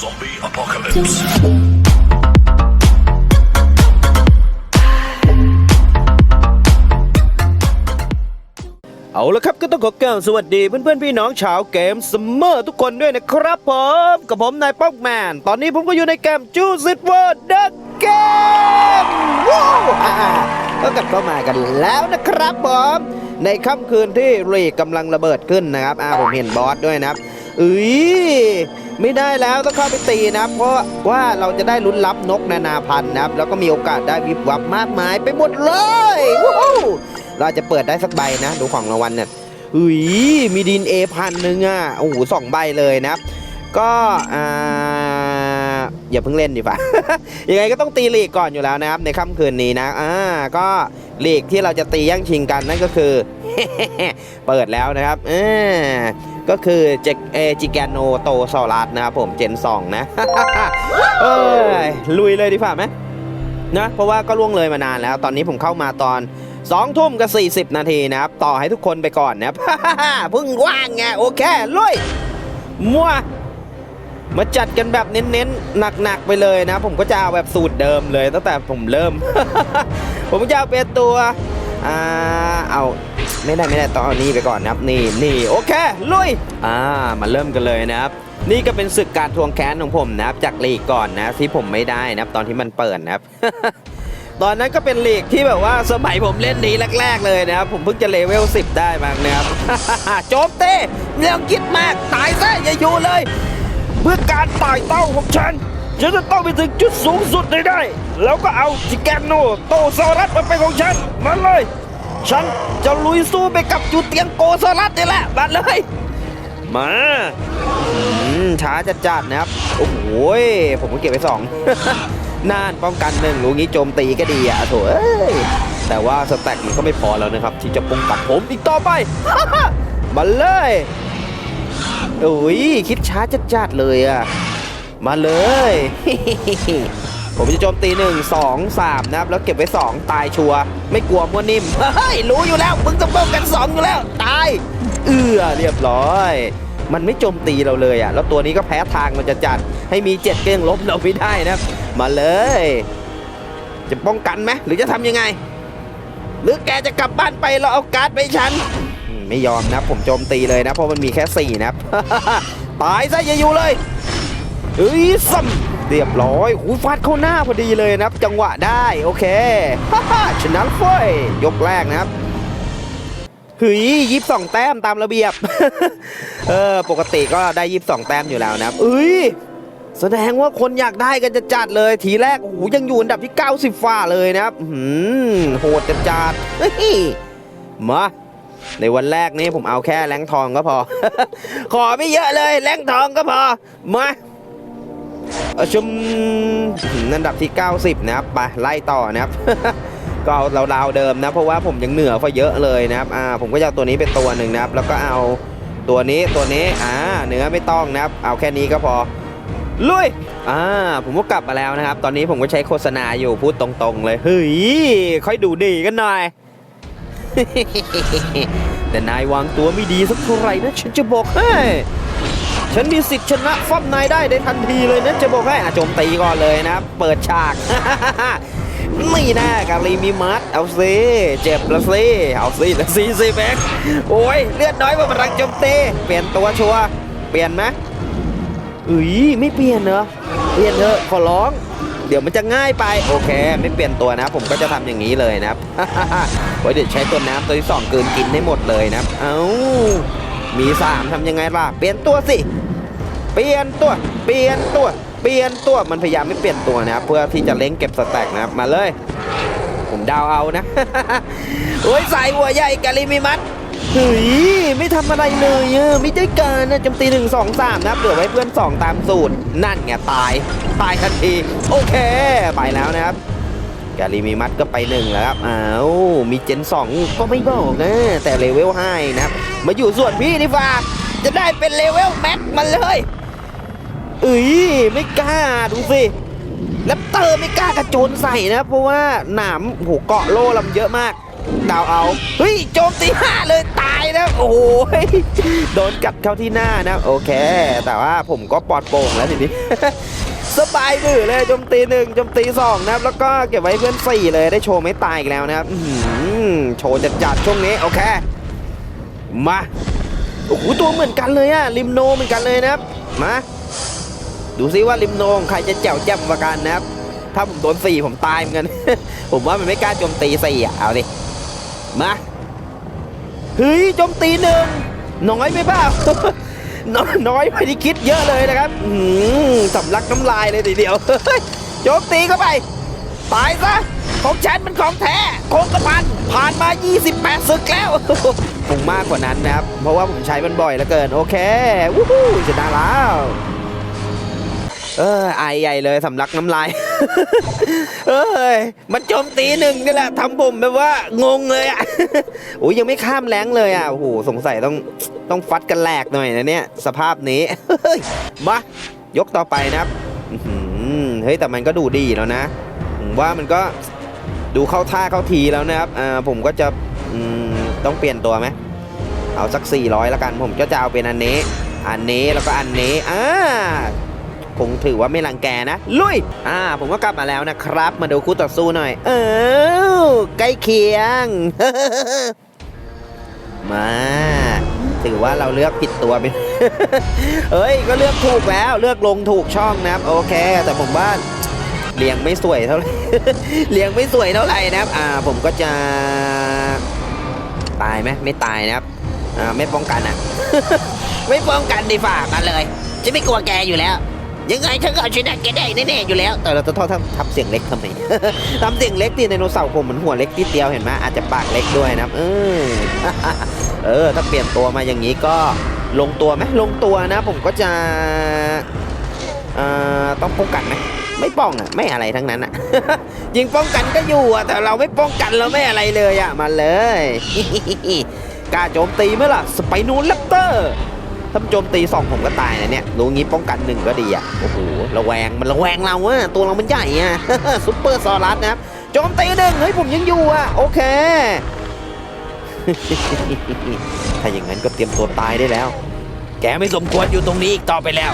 Zombie apocalypse. เอาละครับก็ต้องขอกล่าวสวัสดีเพื่อนๆพี่น้องชาวเกมสมเมอร์ทุกคนด้วยนะครับผมกับผมนายป๊อกแมน ตอนนี้ผมก็อยู่ในเกมจูซิตเวิร์ดเดอะเกมว้าวก็กลับเข้ามากันแล้วนะครับผมในค่ำคืนที่รีกกำลังระเบิดขึ้นนะครับอ่าผมเห็นบอสด้วยนะครับ เอ้ยไม่ได้แล้วต้องเข้าไปตีนะครับเพราะว่าเราจะได้ลุ้นรับนกนานาพันธุ์นะครับ แล้วก็มีโอกาสได้วิบวับมากมายไปหมดเลยเราจะเปิดได้สักใบนะ ดูของรางวัลเนี่ยอุ้ยมีดินเอพันหนึ่งอะโอ้โหสองใบเลยนะครับ ก็อ่าอย่าเพิ่งเล่นดีกว่ายังไงก็ต้องตีลีกก่อนอยู่แล้วนะครับ ในค่ำคืนนี้นะอ่าก็ลีกที่เราจะตีย่งชิงกันนั่นก็คือ เปิดแล้วนะครับเออ ก็คือเจเอจิแกโนโตซอรัสนะครับผมเจนสองนะเอ้ยลุยเลยดีกว่าไหมนะเพราะว่าก็ล่วงเลยมานานแล้ว ตอนนี้ผมเข้ามาตอนสองทุ่มกับ40นาทีนะครับ ต่อให้ทุกคนไปก่อนนะครับเพิ่งว่างไงโอเคลุยมัวมาจัดกันแบบเน้นๆหนักๆไปเลยนะ ผมก็จะเอาแบบสูตรเดิมเลยตั้งแต่ผมเริ่ม ผมจะเอาเป็นตัว อ่าเอาไม่ได้ไม่ได้ต้องเอานี่ไปก่อนนะครับนี่นี่โอเคลุยอ่ามาเริ่มกันเลยนะครับนี่ก็เป็นศึกการทวงแค้นของผมนะครับจากลีกก่อนนะที่ผมไม่ได้นะครับตอนที่มันเปิดนะครับ ตอนนั้นก็เป็นลีกที่แบบว่าสมัยผมเล่นดีแรก ๆ เลยนะครับผมเพิ่งจะเลเวล10 ได้บ้างนะครับ โจมเต้ไม่ต้องคิดมากตายซะอย่าอยู่เลย เพื่อการตายเต้าของฉัน ฉันจะต้องไปถึงจุดสูงสุดให้ได้ แล้วก็เอาจิแกนโนโตซอรัสมาเป็นของฉันมาเลย ฉันจะลุยสู้ไปกับจูเตียงโกซอรัสนี่แหละมาเลย มาช้าจัดจัดๆนะครับ โอ้โหยผมก็เก็บไปสองน่านป้องกันหนึ่งรู้งี้โจมตีก็ดีอะโถเอ้ยแต่ว่าสแต็กมันก็ไม่พอแล้วนะครับ ที่จะป้องกันผมอีกต่อไปมาเลยโอ้ยคิดช้าจัดจัดๆเลยอะ มาเลย ผมจะโจมตีหนึ่งสองสามนะครับ แล้วเก็บไว้สองตายชัวไม่กลัวมัวนิ่ม เฮ้ย รู้อยู่แล้ว มึงต้องป้องกันสองอยู่แล้ว ตาย เอื้อเรียบร้อยมันไม่โจมตีเราเลยอะ แล้วตัวนี้ก็แพ้ทางมันจะจัด ให้มีเจ็ดเก้งลบเราไม่ได้นะครับมาเลย จะป้องกันไหมหรือจะทำยังไง หรือแกจะกลับบ้านไปเราเอาการ์ดไปให้ฉัน ไม่ยอมนะ ผมโจมตีเลยนะ เพราะมันมีแค่สี่นะครับตายซะอย่าอยู่เลย เฮ้ยซ้ำเรียบร้อยหูฟาดเข้าหน้าพอดีเลยนะครับ จังหวะได้โอเคชนะเฟ้ยยกแรกนะครับเฮ้ยยี่สิบสองแต้มตามระเบียบ เออ ปกติก็ได้ยี่สิบสองแต้มอยู่แล้วนะครับเอ้ยแสดงว่าคนอยากได้กันจะจัดเลย ทีแรกโอ้โหยังอยู่อันดับที่ 90ฝ่าเลยนะครับหือโหดจะจัดมาในวันแรกนี้ผมเอาแค่แรงทองก็พอ ขอไม่เยอะเลยแรงทองก็พอมา ชุมอันดับที่ 90 นะครับไปไล่ต่อนะครับ ก็เอาราราวๆเดิมนะ เพราะว่าผมยังเหนือกว่าเยอะเลยนะครับอ่าผมก็จะเอาตัวนี้เป็นตัวหนึ่งนะครับ แล้วก็เอาตัวนี้ตัวนี้อ่าเนื้อไม่ต้องนะครับ เอาแค่นี้ก็พอลุยอ่าผมก็กลับมาแล้วนะครับ ตอนนี้ผมก็ใช้โฆษณาอยู่พูดตรงๆเลยเฮ้ยค่อยดูดีกันหน่อย แต่นายวางตัวไม่ดีสักเท่าไหร่นะฉันจะบอกให้ ฉันมีสิทธิ์ชนะฟ้อมนายได้ในทันทีเลยนะจะบอกให้อะโจมตีก่อนเลยนะ เปิดฉากไม่น่ากาลีมีมัดเอาซิเจ็บละซิเอาซิละซิซิแบกโอ้ยเลือดน้อยกว่าพลังโจมตีเปลี่ยนตัวชัวเปลี่ยนไหมอุ้ยไม่เปลี่ยนเหรอเปลี่ยนเถอะขอร้อง เดี๋ยวมันจะง่ายไปโอเค ไม่เปลี่ยนตัวนะ ผมก็จะทำอย่างนี้เลยนะครับไว้เดี๋ยวใช้ตัวน้ำตัวที่สองเกินกินให้หมดเลยนะเอ้า มีสามทำยังไงล่ะ เปลี่ยนตัวสิ เปลี่ยนตัว เปลี่ยนตัว เปลี่ยนตัว มันพยายามไม่เปลี่ยนตัวนะครับ เพื่อที่จะเล้งเก็บสแต็กนะครับ มาเลย ผมดาวเอานะโอ้ยสายหัวใหญ่กาลิมิมัสเฮ้ยไม่ทำอะไรเลยเออไม่ได้การนะจำตีหนึ่งสองสามนะครับเหลือไว้เพื่อนสองตามสูตร นั่นไงตาย ตายทันที โอเค ไปแล้วนะครับกาลีมีมัดก็ไปหนึ่งแล้วครับ อ้าว มีเจนสองก็ไม่บอกนะ แต่เลเวลห้านะครับ มาอยู่ส่วนพี่นี่ฟ้าจะได้เป็นเลเวลแม็กมาเลยเอ้ยไม่กล้าดูสิแล้วเตอร์ไม่กล้ากระโจนใส่นะ เพราะว่าหนามโหเกาะโล่ลำเยอะมาก ดาวเอา เฮ้ยโจมตีห้าเลยตายนะโอ้โหโดนกัดเข้าที่หน้านะ โอเค แต่ว่าผมก็ปลอดโปร่งแล้วทีนี้สบายดื้อเลยโจมตีหนึ่งโจมตีสองนะครับ แล้วก็เก็บไว้เพื่อนสี่เลยได้โชว์ไม่ตายอีกแล้วนะครับโชว์จัดๆช่วงนี้ โอเค มาโอ้โหตัวเหมือนกันเลยอะริมโนเหมือนกันเลยนะครับมาดูซิว่าริมโนของใครจะแจ๋วแจ่มกว่ากันนะครับ ถ้าผมโดนสี่ผมตายเหมือนกัน ผมว่ามันไม่กล้าโจมตีสี่อะเอาดิมาเฮ้ยโจมตีหนึ่งน้อยไปเปล่าน้อยน้อยไปที่คิดเยอะเลยนะครับอืมสำลักน้ำลายเลยทีเดียวโจมตีเข้าไปตายซะ ของฉันมันของแท้โคงกระพันผ่านมา 28ศึกแล้วคงมากกว่านั้นนะครับ เพราะว่าผมใช้มันบ่อยเหลือเกิน โอเควู้ฮู้ชนะแล้วเออไอใหญ่เลยสำลักน้ำลาย เอ้ย มันโจมตีหนึ่งนี่แหละทำผมแบบว่างงเลยอะโอ้ยยังไม่ข้ามแรงเลยอะโอ้โหสงสัยต้องต้องฟัดกันแหลกหน่อยนะเนี่ย สภาพนี้มายกต่อไปนะครับเฮ้ยแต่มันก็ดูดีแล้วนะผมว่ามันก็ ดูเข้าท่าเข้าทีแล้วนะครับอ่าผมก็จะต้องเปลี่ยนตัวไหมเอาสัก 400แล้วกัน ผมก็จะเอาเป็นอันนี้ อันนี้แล้วก็อันนี้อ่าคงถือว่าไม่รังแกนะ ลุย อ่า ผมก็กลับมาแล้วนะครับ มาดูคู่ต่อสู้หน่อย เออใกล้เคียง มา ถือว่าเราเลือกผิดตัวไปเอ้ย ก็เลือกถูกแล้ว เลือกลงถูกช่องนะครับ โอเค แต่ผมว่า เลี้ยงไม่สวยเท่าไหร่เลี้ยงไม่สวยเท่าไหร่นะครับ อ่าผมก็จะตายไหมไม่ตายนะครับอ่าไม่ป้องกันอะ ไม่ป้องกันดีฝ่ามาเลยจะไม่กลัวแกอยู่แล้ว ยังไงฉันก็เอาชนะแกได้แน่ๆอยู่แล้วแต่เราจะต้องทำเสียงเล็กทำไมทำเสียงเล็กตีไดโนเสาร์ผมเหมือนหัวเล็กที่เดียวเห็นไหมอาจจะปากเล็กด้วยนะครับเออเออ ถ้าเปลี่ยนตัวมาอย่างนี้ก็ลงตัวไหมลงตัวนะ ผมก็จะอ่อต้องป้องกันไหม ไม่ป้องอะไม่อะไรทั้งนั้นอะ ยิงป้องกันก็อยู่อะแต่เราไม่ป้องกันเราไม่อะไรเลยอะมาเลยกล้าโจมตีไหมล่ะสไปนูนแรปเตอร์ถ้าโจมตีสองผมก็ตายนะเนี่ยรู้งี้ป้องกันหนึ่งก็ดีอะโอ้โหระแวงมันระแวงเราอะตัวเรามันใหญ่อะซุปเปอร์ซอรัสนะครับโจมตีหนึ่งเฮ้ยผมยังอยู่อะโอเคถ้าอย่างนั้นก็เตรียมตัวตายได้แล้ว แกไม่สมควรอยู่ตรงนี้อีกต่อไปแล้ว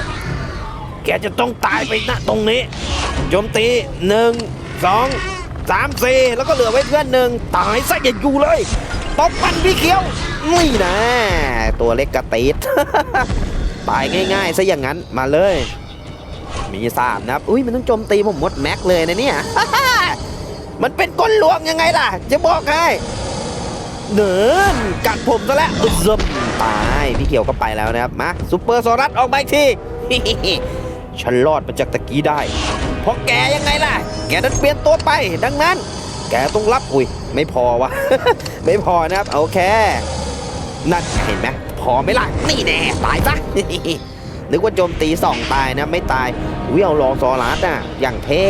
แกจะต้องตายไปณตรงนี้โจมตีหนึ่งสองสามสี่แล้วก็เหลือไว้เพื่อนหนึ่งตายซะอย่าอยู่เลยตบมันพี่เขียวนี่นะ ตัวเล็กกระตีดตายง่ายๆซะอย่างนั้นมาเลย มีสามนะครับอุ้ยมันต้องโจมตีผมหมดแม็กเลยนะเนี่ยมันเป็นกลลวงยังไงล่ะ จะบอกให้เนินกัดผมซะแล้วอึดซึมตายพี่เขียวก็ไปแล้วนะครับมาซูเปอร์โซรัสออกมาอีกที ฉันรอดมาจากตะกี้ได้ เพราะแกยังไงล่ะ แกนั้นเปลี่ยนตัวไป ดังนั้น แกต้องรับ อุ้ย ไม่พอวะ ไม่พอนะครับโอเคนั่นเห็นไหมพอไหมล่ะ นี่แน่ ตายซะ นึกว่าโจมตีสองตายนะ ไม่ตายอุ้ยเอาลองซอรัสอะ อย่างเท่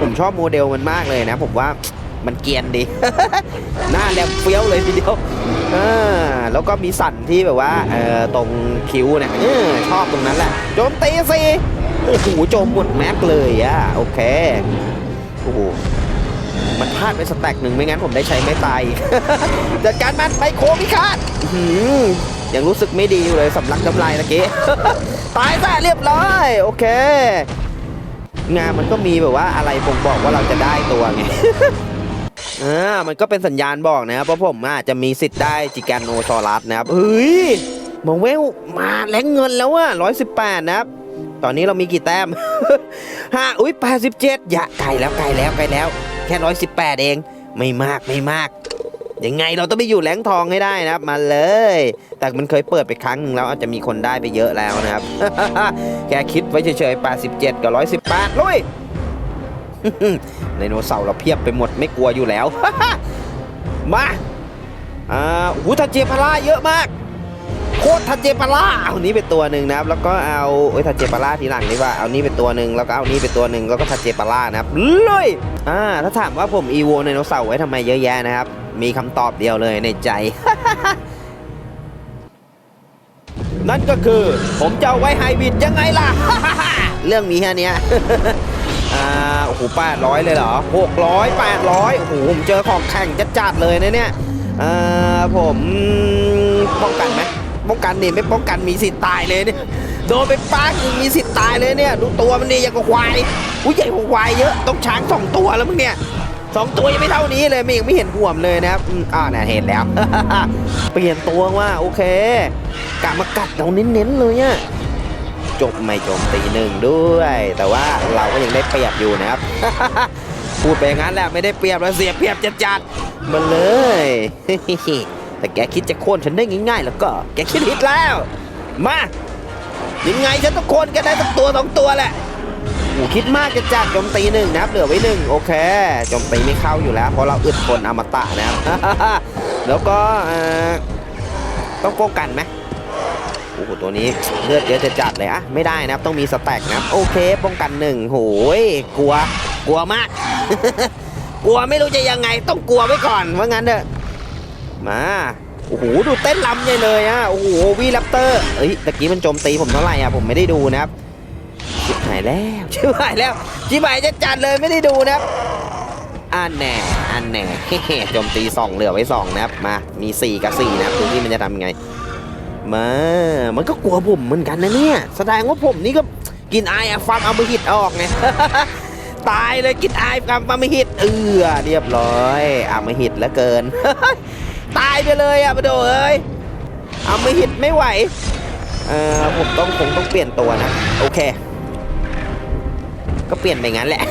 ผมชอบโมเดลมันมากเลยนะ ผมว่ามันเกียนดี หน้าแหลมเฟี้ยวเลยทีเดียวแล้วก็มีสันที่แบบว่าตรงคิ้วเนี่ยชอบตรงนั้นแหละ โจมตีสิ โอ้โหโจมหมดแม็กเลยอะโอเคโอ้โหมันพลาดไปสแต็กหนึ่งไม่งั้นผมได้ใช้ไม่ตายจัดการมันไมโครพิฆาตยังรู้สึกไม่ดีอยู่เลยสำลักน้ำลายตะกี้ตายซะเรียบร้อยโอเค งานมันก็มีแบบว่าอะไรบ่งบอกว่าเราจะได้ตัวไงอ่ามันก็เป็นสัญญาณบอกนะครับเพราะผมอาจจะมีสิทธิ์ได้จิแกนโนซอรัสนะครับเฮ้ยมาเวลมาแรงเงินแล้วอะร้อยสิบแปดนะครับ ตอนนี้เรามีกี่แต้มห้าอุ้ยแปดสิบเจ็ดอย่าไกลแล้วไกลแล้วไกลแล้ว แค่ร้อยสิบแปดเอง ไม่มากไม่มาก ยังไงเราต้องไปอยู่แหลงทองให้ได้นะครับ มาเลย แต่มันเคยเปิดไปครั้งหนึ่งแล้วอาจจะมีคนได้ไปเยอะแล้วนะครับแค่คิดไว้เฉยๆ87กับ118ลุยไดโนเสาร์เราเพียบไปหมดไม่กลัวอยู่แล้ว มา อ่าหูทันเจพาราเยอะมาก โคตรทันเจปาร่าเอานี้เป็นตัวหนึ่งนะครับ แล้วก็เอาเอ้ยทันเจปาร่าทีหลังดีกว่า เอานี้เป็นตัวหนึ่งแล้วก็เอานี้เป็นตัวหนึ่งแล้วก็ทันเจปาร่านะครับเลยอ่าถ้าถามว่าผมอีโวไดโนเสาร์ไว้ทำไมเยอะแยะนะครับ มีคำตอบเดียวเลยในใจ นั่นก็คือผมจะเอาไว้ไฮบริดยังไงล่ะ เรื่องมีแค่เนี้ยเอโอ้โหแปดร้อยเลยเหรอหกร้อยแปดร้อยโอ้โหผมเจอของแข่งจัดๆเลยนะเนี่ยอ่าผมป้องกันไหม ป้องกันนี่ไม่ป้องกันมีสิทธิ์ตายเลยเนี่ยโดนไปป้าคือมีสิทธิ์ตายเลยเนี่ย ดูตัวมันนี่ยังกับควายอุ้ยใหญ่กว่าควายเยอะต้องช้างสองตัวแล้วมึงเนี่ยสองตัวยังไม่เท่านี้เลยม่ยังไม่เห็นห่วมเลยนะครับอ่าเนี่ยเห็นแล้ว เปลี่ยนตัวว่าโอเคกะมากัดเราเน้นๆเลยอะจบไม่จมตีหนึ่งด้วย แต่ว่าเราก็ยังได้เปรียบอยู่นะครับ พูดไปงนั้นแหละไม่ได้เปรียบแล้วเสียเปรียบจัดจัดๆมาเลย แต่แกคิดจะโค่นฉันได้ง่ายๆ แล้วก็ แกคิดผิดแล้ว มา ยังไงฉันต้องโค่นแกได้สักตัวสองตัวแหละโอ้คิดมากจะจัดโจมตีหนึ่งนะครับเหลือไว้หนึ่งโอเคโจมตีไม่เข้าอยู่แล้ว เพราะเราอึดทนอมตะนะครับ แล้วก็เอ่อต้องโกกันไหมโอ้โหตัวนี้เลือดเยอะจะจัดเลยอะไม่ได้นะครับต้องมีสแต็กนะครับโอเคป้องกันหนึ่งโหยกลัวกลัวมาก กลัวไม่รู้จะยังไง ต้องกลัวไว้ก่อนว่างั้นเถอะ มาโอ้โหดูเต้นลำใหญ่เลยอะโอ้โหวีแรปเตอร์เอ้ยตะกี้มันโจมตีผมเท่าไหร่อะผมไม่ได้ดูนะครับชิบหายแล้วชิบหายแล้วชิบหายจะจัดเลยไม่ได้ดูนะครับอันแน่อันแน่โจมตีสองเหลือไว้สองนะครับมามีสี่กับสี่นะครับดูที่มันจะทำยังไงมามันก็กลัวผมเหมือนกันนะเนี่ยแสดงว่าผมนี่ก็กินไอายอะฟัมอามาหิตออกไงตายเลยกินไอายฟัมอามาหิตเออเรียบร้อยอมาหิตแล้วเกิน ตายไปเลยอะมาโดเอ้ยเอาไมาหิตไม่ไหวเออผมต้องคงต้องเปลี่ยนตัวนะ โอเค ก็เปลี่ยนไปงั้นแหละ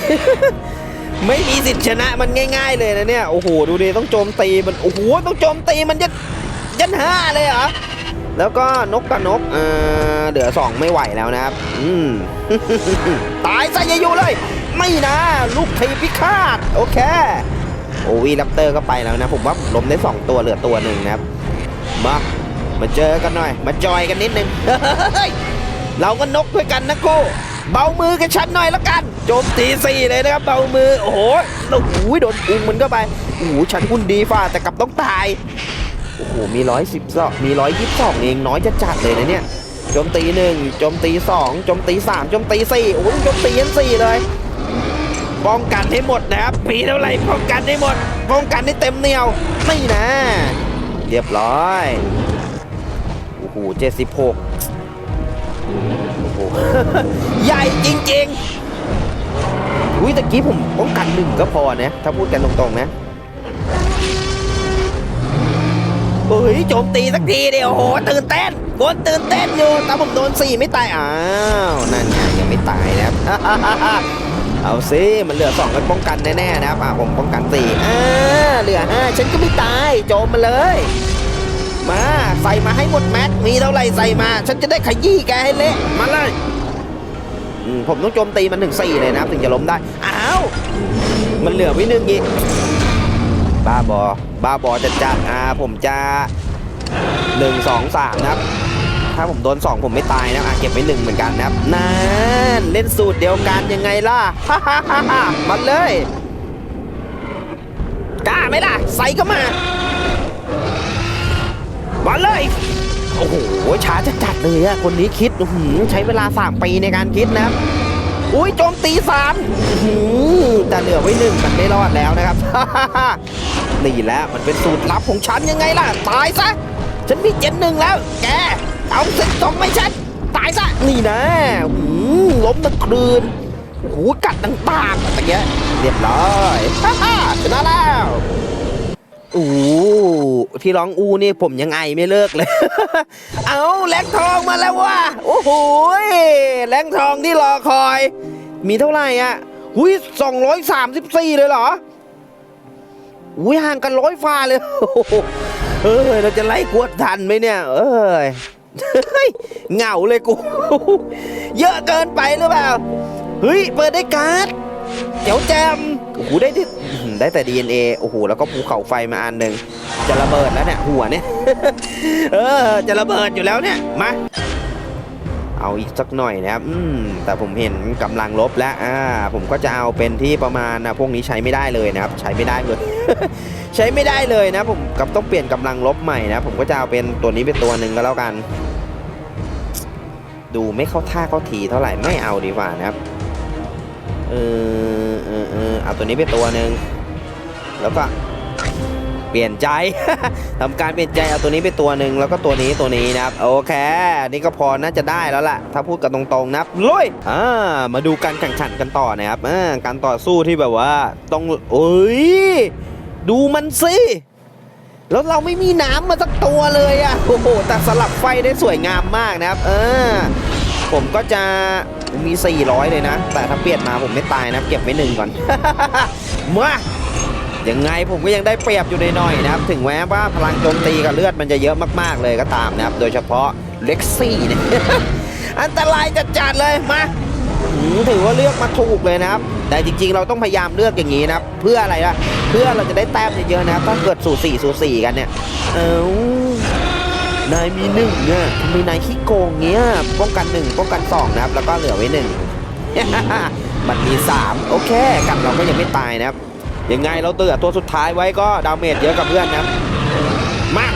ไม่มีสิทธิ์ชนะมันง่าย ๆ เลยนะเนี่ยโอ้โหดูดิต้องโจมตีมันโอ้โหต้องโจมตีมันจะยันห้าเลยเหรอแล้วก็นกกับนกเออเหลือสองไม่ไหวแล้วนะครับ อืมตายซะยายู่เลย ไม่นะ ลูกทีพิฆาต โอเค โอวีแรปเตอร์ก็ไปแล้วนะ ผมว่าล้มได้สองตัวเหลือตัวหนึ่งนะครับ มา มาเจอกันหน่อย มาจอยกันนิดนึงเฮ้ยเราก็นกด้วยกันนะกูเบามือกับฉันหน่อยละกัน โจมตีสี่เลยนะครับเบามือ โอ้โหโอ้โหโดนพุงมันก็ไปโอ้โหฉันหุ่นดีฝ่าแต่กลับต้องตายโอ้โหมีร้อยสิบสองมีร้อยยี่สิบสองเองน้อยจะจัดเลยนะเนี่ยโจมตีหนึ่งโจมตีสองโจมตีสามโจมตีสี่โอ้โหโจมตียันสี่เลย ป้องกันให้หมดนะครับปีเท่าไรป้องกันให้หมด ป้องกันให้เต็มเหนียวไม่นะ เรียบร้อยโอ้โหเจ็ดสิบหกโอ้โหใหญ่จริงๆอุ้ยตะกี้ผมป้องกันหนึ่งก็พอนะถ้าพูดกันตรงๆนะเฮ้ยโจมตีสักทีเดียวโอ้โหตื่นเต้นกนตื่นเต้นอยู่แต่ผมโดนสี่ไม่ตายอ้าวนั่นไงยังไม่ตายนะครับ เอาสิมันเหลือสองกันป้องกันแน่ๆนะครับอ่าผมป้องกันสี่อ่าเหลือห้าฉันก็ไม่ตายโจมมาเลย มาใส่มาให้หมดแม็กมีเท่าไรใส่มา ฉันจะได้ขยี้แกให้เละมาเลยผมต้องโจมตีมันถึงสี่เลยนะถึงจะล้มได้อ้าวมันเหลือไว้หนึ่งอีกบ้าบอบ้าบอจะจัดอ่าผมจะหนึ่งสองสามนะครับ ถ้าผมโดนสองผมไม่ตายนะอะเก็บไว้หนึ่งเหมือนกันนะครับนั่นเล่นสูตรเดียวกันยังไงล่ะฮ่าฮ่าฮ่าฮ่ามาเลยกล้าไหมล่ะใส่ก็มามาเลยโอ้โหช้าจะจัดเลยอะคนนี้คิดอื้อหืใช้เวลาสามปีในการคิดนะครับอุ้ยโจมตีสามแต่เหลือไว้หนึ่งมันไม่รอดแล้วนะครับนี่แหละมันเป็นสูตรลับของฉันยังไงล่ะ ตายซะ ฉันมีเจ็ดหนึ่งแล้ว แก เอาเซ็ตสองไม่ฉันตายซะ นี่นะอื้อล้มตะครืนโอ้โหกัดดังปากตะเกียเรียบร้อยฮ่าฮ่าชนะแล้วอู้ที่ร้องอูนี่ผมยังไอไม่เลิกเลย เอาแหลงทองมาแล้วว่ะโอ้โหแหลงทองที่รอคอย มีเท่าไหร่อะหุยสองร้อยสามสิบสี่เลยเหรออุ้ยห่างกันร้อยฟ้าเลยโอ้โหเออเราจะไล่กวดทันไหมเนี่ย เอ้ย เฮ้ยเหงาเลยกู เยอะเกินไปหรือเปล่า เฮ้ย เปิดได้การ์ดเจ๋วแจมโอ้โหได้ได้แต่ DNA โอ้โห แล้วก็ภูเขาไฟมาอันหนึ่งจะระเบิดแล้วเนี่ย หัวเนี่ย เออ จะระเบิดอยู่แล้วเนี่ย มา เอาอีกสักหน่อยนะครับ อืม แต่ผมเห็นกำลังลบแล้ว อ่า ผมก็จะเอาเป็นที่ประมาณนะพวกนี้ใช้ไม่ได้เลยนะครับ ใช้ไม่ได้เลยใช้ไม่ได้เลยนะผมกับต้องเปลี่ยนกำลังลบใหม่นะ ผมก็จะเอาเป็นตัวนี้เป็นตัวหนึ่งก็แล้วกัน ดูไม่เข้าท่าเข้าทีเท่าไหร่ไม่เอาดีกว่านะครับ เออเออเออเอาตัวนี้ไปตัวหนึ่งแล้วก็เปลี่ยนใจทำการเปลี่ยนใจเอาตัวนี้ไปตัวหนึ่งแล้วก็ตัวนี้ตัวนี้นะครับโอเคนี่ก็พอน่าจะได้แล้วล่ะ ถ้าพูดกันตรงๆนะครับลุยอ่ามาดูการแข่งขันกันต่อนะครับอ่าการต่อสู้ที่แบบว่าต้องโอ้ยดูมันสิ แล้วเราไม่มีน้ำมาสักตัวเลยอะ่ะโอ้โหแต่สลับไฟได้สวยงามมากนะครับ เออ ผมก็จะมี 400 เลยนะ แต่ถ้าเปลี่ยนมาผมไม่ตายนะ เก็บไว้หนึ่งก่อน มายังไงผมก็ยังได้เปรียบอยู่ในหน่อยๆนะครับ ถึงแม้ว่าพลังโจมตีกับเลือดมันจะเยอะมากๆเลยก็ตามนะครับ โดยเฉพาะเล็กซี่เนี่ยอันตรายจัดๆเลยมา ถือว่าเลือกมาถูกเลยนะครับ แต่จริงๆ เราต้องพยายามเลือกอย่างนี้นะครับ เพื่ออะไรล่ะ เพื่อเราจะได้แต้มเยอะๆนะครับ ถ้าเกิดสู่สี่สู่สี่กันเนี่ย เอ้านายมีหนึ่งเนี่ยทำไมนายขี้โกงเงี้ย ป้องกันหนึ่งป้องกันสองนะครับ แล้วก็เหลือไว้หนึ่งมันมีสามโอเค กับเราก็ยังไม่ตายนะครับ ยังไงเราเตือตัวสุดท้ายไว้ก็ดาเมจเยอะกับเพื่อนนะครับ มา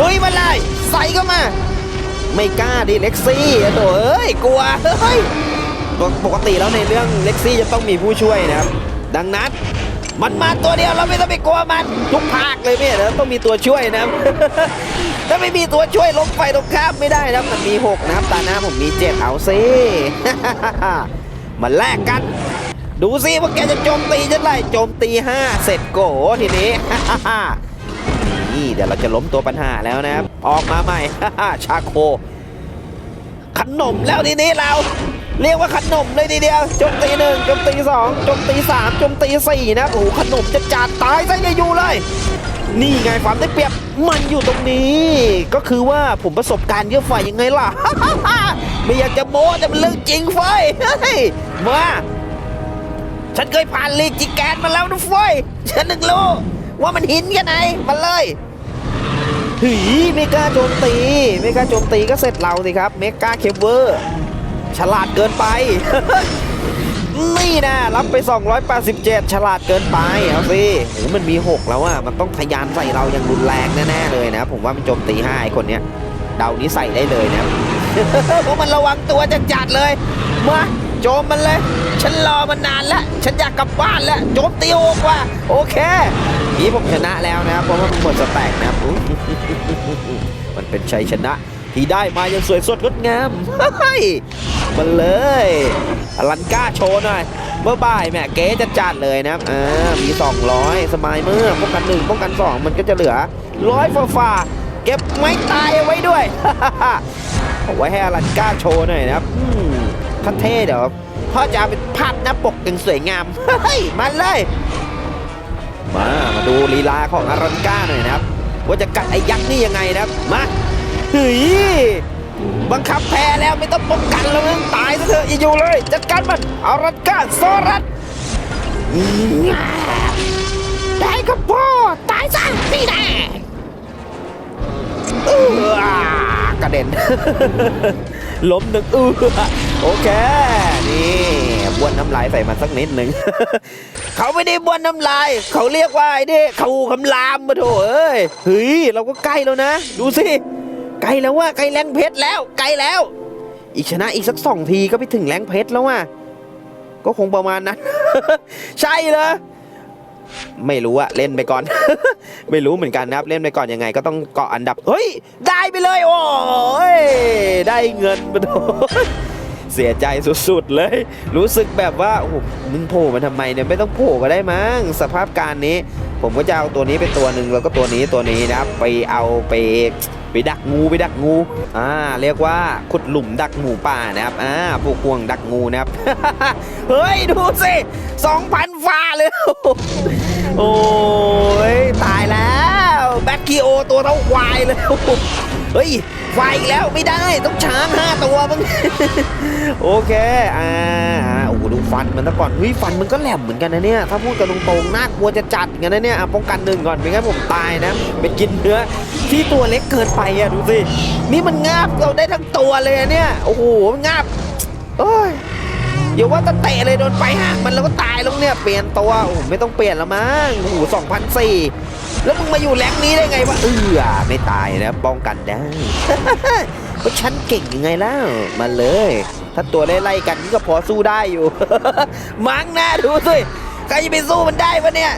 ลุยมาเลยใส่ก็มา ไม่กล้าดิเล็กซี่โถ่เอ้ยกลัวเฮ้ย ปกติแล้วในเรื่องเล็กซี่จะต้องมีผู้ช่วยนะครับ ดังนั้นมันมาตัวเดียวเราไม่ต้องไปกลัวมันทุกภาคเลยไม่เหรอต้องมีตัวช่วยนะครับ ถ้าไม่มีตัวช่วยลงไฟตรงข้ามไม่ได้นะมันมีหกนะครับตาหน้าผมมีเจ็ดเอาซิ มาแลกกัน ดูสิว่าแกจะโจมตีฉันไรโจมตี 5 เสร็จโกทีนี้ นี่เดี๋ยวเราจะล้มตัวปัญหาแล้วนะครับ ออกมาใหม่ ชาโค ขนมแล้วทีนี้เรา เรียกว่าขนมเลยทีเดียวจมตีหนึ่งจมตีสองจมตีสามจมตีสี่นะโอ้โหขนมจะจัดตายซะอย่าอยู่เลย นี่ไงความได้เปรียบมันอยู่ตรงนี้ ก็คือว่าผมประสบการณ์เยอะฝ่ายยังไงล่ะ ไม่อยากจะโม้แต่มันเรื่องจริงไฟเฮ้ยมาฉันเคยผ่านลีกจิแกนมาแล้วนะเฟ้ยฉันนึกรู้ว่ามันหินแค่ไหนมาเลยหีไม่กล้าโจมตีไม่กล้าโจมตีก็เสร็จเราสิครับ เมกาเคเวอร์ ฉลาดเกินไป นี่นะรับไป 287 ฉลาดเกินไปเอาสิโหมันมี 6 แล้วอะมันต้องทยานใส่เราอย่างรุนแรงแน่ๆเลยนะ ผมว่ามันโจมตี5ไอ้คนเนี้ยเดานี้ใส่ได้เลยนะเพราะมันระวังตัวจะจัดเลย มาโจมมันเลย ฉันรอมันนานแล้ว ฉันอยากกลับบ้านแล้ว โจมตีโอกว่า โอเค นี้ผมชนะแล้วนะครับ เพราะว่ามันหมดสแต็กนะครับมันเป็นชัยชนะที่ได้มาอย่างสวยสดงดงามเฮ้ย มาเลยอลันก้าโชว์หน่อย เมื่อบ่ายแม่เก๋จะจัดเลยนะครับอ่ามี 200 สมายเมื่อป้องกันหนึ่งป้องกันสองมันก็จะเหลือร้อยฝ่าฝ่าเก็บไม้ตายเอาไว้ด้วยเอาไว้ให้อลันก้าโชว์หน่อยนะครับอืมถ้าเท่เดี๋ยวพ่อจะเอาเป็นภาพหน้าปกอย่างสวยงามเฮ้ยมาเลย มามาดูลีลาของอารันก้าหน่อยนะครับว่าจะกัดไอ้ยักษ์นี่ยังไงนะครับมาเฮ้ย บังคับแพ้แล้วไม่ต้องป้องกันแล้วมึงตายซะเถอะอีอยู่เลย จัดการมันเอารันก้าโซรัสได้ครับพ่อตายซะนี่แน่กระเด็น ล้มหนึ่งเออโอเค นี่บ้วนน้ำลายใส่มันสักนิดหนึ่ง เขาไม่ได้บ้วนน้ำลาย เขาเรียกว่าไอ้นี่เขาคำรามมาโถเอ้ยเฮ้ย เราก็ใกล้แล้วนะ ดูสิ ใกล้แล้วว่าใกล้แรงเพชรแล้วใกล้แล้ว อีกชนะอีกสักสองทีก็ไปถึงแรงเพชรแล้วว่ะก็คงประมาณนั้น ใช่เหรอไม่รู้อะเล่นไปก่อน ไม่รู้เหมือนกันนะครับ เล่นไปก่อนยังไงก็ต้องเกาะอันดับ เฮ้ย ได้ไปเลย โอ้ยได้เงินมาโถเสียใจสุดๆเลย รู้สึกแบบว่าโอ้มึงโผล่มาทำไมเนี่ยไม่ต้องโผล่ก็ได้มั้งสภาพการนี้ ผมก็จะเอาตัวนี้ไปตัวหนึ่งแล้วก็ตัวนี้ตัวนี้นะครับไปเอาไป ไปดักงูไปดักงู อ่า เรียกว่าขุดหลุมดักหมูป่านะครับ อ่าผูกห่วงดักงูนะครับ เฮ้ย ดูสิสองพันฟ้าเลย โอ้ยตายแล้ว แบ็คกิโอตัวเท่าควายเลยเฮ้ยไฟอีกแล้วไม่ได้ต้องช้างห้าตัวมึงโอเคอ่าโอ้โหดูฟันมันซะก่อนเฮ้ยฟันมันก็แหลมเหมือนกันนะเนี่ยถ้าพูดกันตรงๆน่ากลัวจะจัดกันนะเนี่ยป้องกันหนึ่งก่อนไม่งั้นผมตายนะไปกินเนื้อที่ตัวเล็กเกินไปอะดูสินี่มันงาบเราได้ทั้งตัวเลยเนี่ยโอ้โหมันงาบโอ้ยอย่าว่าแต่เตะเลยโดนไปหักมันแล้วก็ตายล้วเนี่ยเปลี่ยนตัวโอ้ไม่ต้องเปลี่ยนแล้วมั้งโอ้โหสองพันสี่ แล้วมึงมาอยู่แรงค์นี้ได้ไงวะเออไม่ตายนะป้องกันได้เพราะฉันเก่งยังไงแล้วมาเลย ถ้าตัวไล่ๆกันก็พอสู้ได้อยู่ มั้งนะดูสิใครจะไปสู้มันได้วะเนี่ย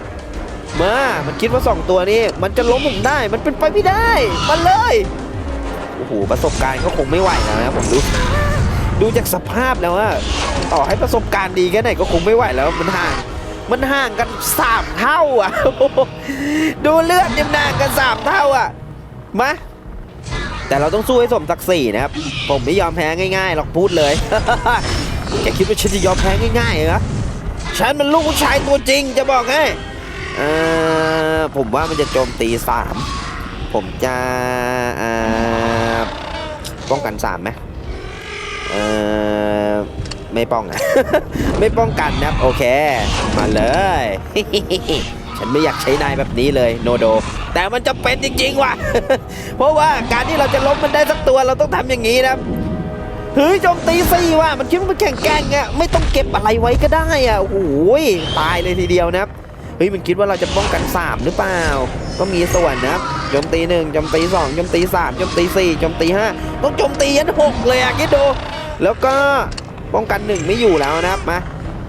มามันคิดว่าสองตัวนี้ มันจะล้มผมได้มันเป็นไปไม่ได้มาเลยโอ้โหประสบการณ์ก็คงไม่ไหวแล้วนะผมดูดูจากสภาพแล้วว่าต่อให้ประสบการณ์ดีแค่ไหนก็คงไม่ไหวแล้วมันห่าง มันห่างกันสามเท่าอะ ดูเลือดยังห่างกันสามเท่าอะ มาแต่เราต้องสู้ให้สมศักดิ์ศรีนะครับ ผมไม่ยอมแพ้ง่ายๆหรอกพูดเลย แกคิดว่าฉันจะยอมแพ้ง่ายๆเหรอ ฉันมันลูกผู้ชายตัวจริงจะบอกให้ผมว่ามันจะโจมตีสาม ผมจะป้องกันสามไหม ไม่ป้องอะไม่ป้องกันนะโอเค มาเลย ฉันไม่อยากใช้นายแบบนี้เลยโนโด แต่มันจะเป็นจริงๆว่ะ เพราะว่าการที่เราจะล้มมันได้สักตัวเราต้องทำอย่างนี้นะเฮ้ยโจมตีสี่ว่ะมันคิดว่ามันแข่งแกร่งอะไม่ต้องเก็บอะไรไว้ก็ได้อะโอ้โหยตายเลยทีเดียวนะครับเฮ้ยมันคิดว่าเราจะป้องกันสามหรือเปล่า ก็มีส่วนนะครับโจมตีหนึ่งโจมตีสองโจมตีสามโจมตีสี่โจมตีห้าต้องโจมตียันหกเลยอะคิดดู แล้วก็ ป้องกันหนึ่งไม่อยู่แล้วนะครับมา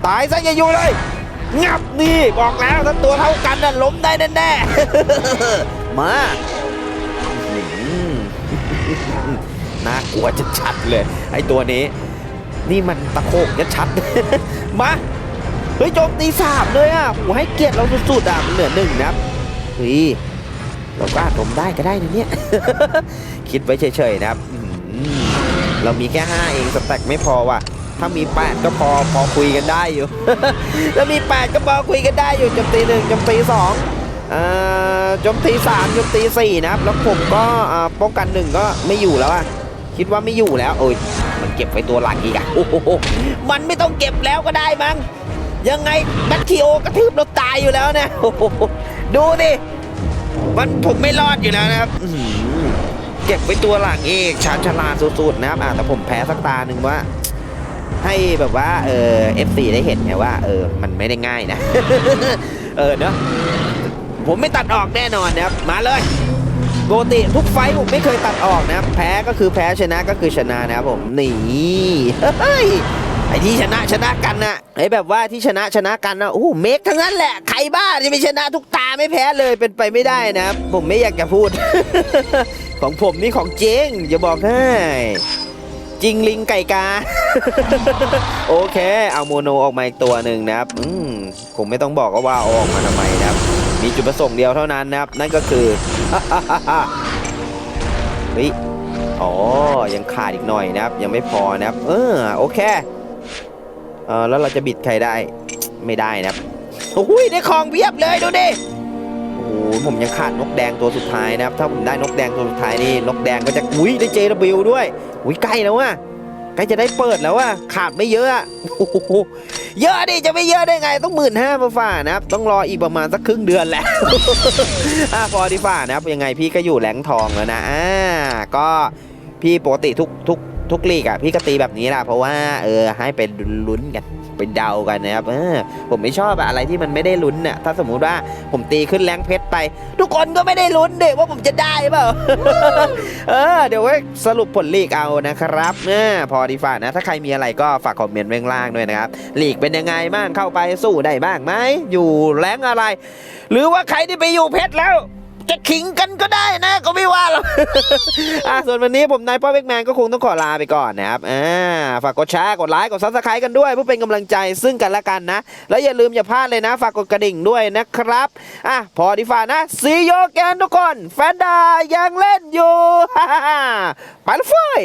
ตายซะอย่าอยู่เลย งับนี่บอกแล้วถ้าตัวเท่ากันน่ะล้มได้แน่ๆมาหน่ากลัวชัดๆเลย ไอ้ตัวนี้ นี่มันตะโขกชัดๆมาเฮ้ยโจมตีสามเลยอะโหให้เกียรติเราสุดๆอะมันเหลือหนึ่งนะครับเฮ้ยเราก็อาจล้มได้ก็ได้นะเนี่ย คิดไว้เฉยๆนะครับ เรามีแค่ห้าเองสแต็กไม่พอว่ะ ถ้ามีแปดก็พอพอคุยกันได้อยู่ ถ้ามีแปดก็พอคุยกันได้อยู่จมตีหนึ่งจมตีสองเอ่อจมตีสามจมตีสี่นะครับ แล้วผมก็ป้องกันหนึ่งก็ไม่อยู่แล้วอะคิดว่าไม่อยู่แล้ว โอ้ย มันเก็บไว้ตัวหลังอีกอะโอ้โหมันไม่ต้องเก็บแล้วก็ได้มั้งยังไงแบทคิโอกระทืบเราตายอยู่แล้วนะโอ้โหดูดิมันผมไม่รอดอยู่แล้วนะครับเก็บไว้ตัวหลังอีกชาญฉลาดสุดๆนะครับอะแต่ผมแพ้สักตาหนึ่งว่า ให้แบบว่าเออเอฟซีได้เห็นไงว่าเออมันไม่ได้ง่ายนะ เออเนาะผมไม่ตัดออกแน่นอนนะครับ มาเลยปกติทุกไฟท์ผมไม่เคยตัดออกนะครับ แพ้ก็คือแพ้ชนะก็คือชนะนะครับผมนี่เฮ้ยไอ้ที่ชนะชนะกันนะไอ้แบบว่าที่ชนะชนะกันนะโอ้เมกทั้งนั้นแหละใครบ้าจะไปชนะทุกตาไม่แพ้เลยเป็นไปไม่ได้นะผมไม่อยากจะพูด ของผมนี่ของจริงจะบอกให้ จริงลิงไก่กา โอเค เอาโมโนออกมาอีกตัวหนึ่งนะครับอืมผมไม่ต้องบอกว่าว่าเอาออกมาทำไมนะครับ มีจุดประสงค์เดียวเท่านั้นนะครับ นั่นก็คือเฮ้ยอ๋อ ยังขาดอีกหน่อยนะครับ ยังไม่พอนะครับ เออ โอเค เออแล้วเราจะบิดใครได้ ไม่ได้นะครับโอ้ยได้ของเพียบเลยดูดิ โอ้หผมยังขาดนกแดงตัวสุดท้ายนะครับ ถ้าผมได้นกแดงตัวสุดท้ายนี่นกแดงก็จะอุ้ยได้ JW ด้วยอุ้ยใกล้แล้วว่ะใกล้จะได้เปิดแล้วว่ะขาดไม่เยอะอะเยอะดิจะไม่เยอะได้ไงต้องหมื่นห้ามาฝ่านะครับ ต้องรออีกประมาณสักครึ่งเดือนแหละอะพอดีฝ่านะครับยังไงพี่ก็อยู่แหลงทองแล้วนะอ่าก็พี่ปกติทุกทุกทุกลีกอะพี่ก็ตีแบบนี้แหละเพราะว่าเออให้เป็นลุ้นกัน เป็นเดากันนะครับออผมไม่ชอบอะอะไรที่มันไม่ได้ลุ้นน่ะถ้าสมมุติว่าผมตีขึ้นแรงเพชรไป ทุกคนก็ไม่ได้ลุ้นเด็ว่าผมจะได้เปล่าเออเดี๋ยวไว้สรุปผลลีกเอานะครับเออพอดีฝ่านะ ถ้าใครมีอะไรก็ฝากคอมเมนต์ไว้ข้างล่างด้วยนะครับลีกเป็นยังไงบ้างเข้าไปสู้ได้บ้างไหมอยู่แรงอะไร หรือว่าใครที่ไปอยู่เพชรแล้ว จะขิงกันก็ได้นะ ก็ไม่ว่าหรอกอะส่วนวันนี้ผมนายป้าเวกแมนก็คงต้องขอลาไปก่อนนะครับอ่าฝากกดแชร์กดไลค์กดซับสไครต์กันด้วยเพื่อเป็นกำลังใจซึ่งกันและกันนะ แล้วอย่าลืมอย่าพลาดเลยนะ ฝากกดกระดิ่งด้วยนะครับอะพอดีฝ่านะซีโยแกนทุกคน แฟนดายังเล่นอยู่ ไปแล้วเฟ้ย